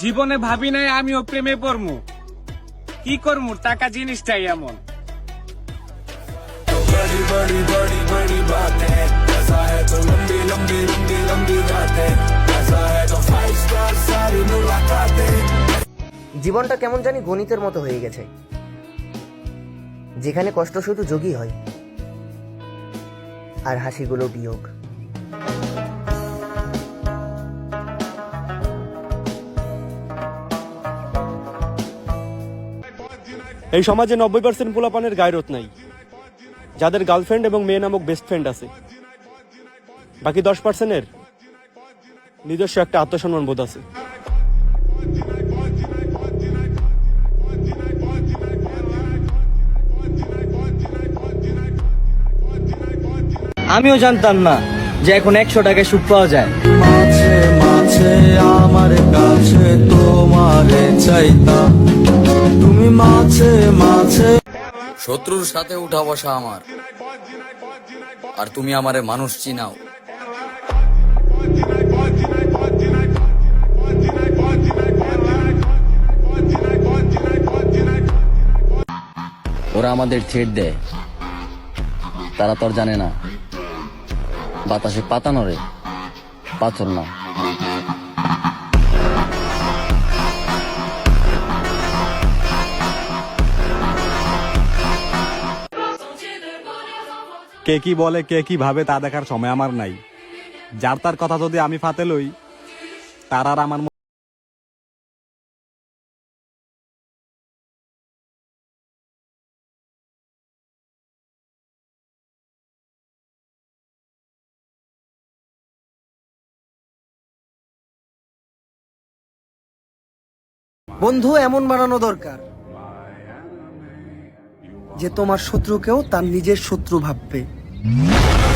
জীবনে ভাবি নাই আমিও প্রেমে পড়মু কি করমু টাকা জিনিসটাই এমন बड़ी बड़ी बड़ी बड़ी बातें ऐसा है तो लंबी लंबी लंबी लंबी बातें ऐसा है तो फाइव स्टार सारी मुलाकातें জীবনটা কেমন জানি গণিতের মতো হয়ে গেছে যেখানে কষ্ট শুধু যোগী হয় আর হাসিগুলো বিয়োগ এই সমাজে নব্বই পার্সেন্ট পোলাপানের গায়রত নাই। যাদের গার্লফ্রেন্ড এবং মেয়ে নামক বেস্ট ফ্রেন্ড আছে। বাকি দশ পার্সেন্টের নিজস্ব একটা আত্মসম্মান বোধ আছে। আমিও জানতাম না যে এখন একশো টাকায় সুখ পাওয়া যায়। মাঝে মাঝে আমার কাছে তোমারে চাইতাম। তুমি মাঝে মাঝে। শত্রুর সাথে উঠা বসা আমার। আর তুমি আমারে মানুষ চিনাও। ওরা আমাদের থ্রেট দেয়। তারা তো আর জানে না। বাতাসে পাতা নড়ে পাথর না। কে কি বলে, কে কি ভাবে, তা দেখার সময় আমার নাই। যার তার কথা যদি আমি ফাতে লই, তার আর আমার বন্ধু, এমন বানানো দরকার যে তোমার শত্রুকেও তার নিজের শত্রু ভাববে। you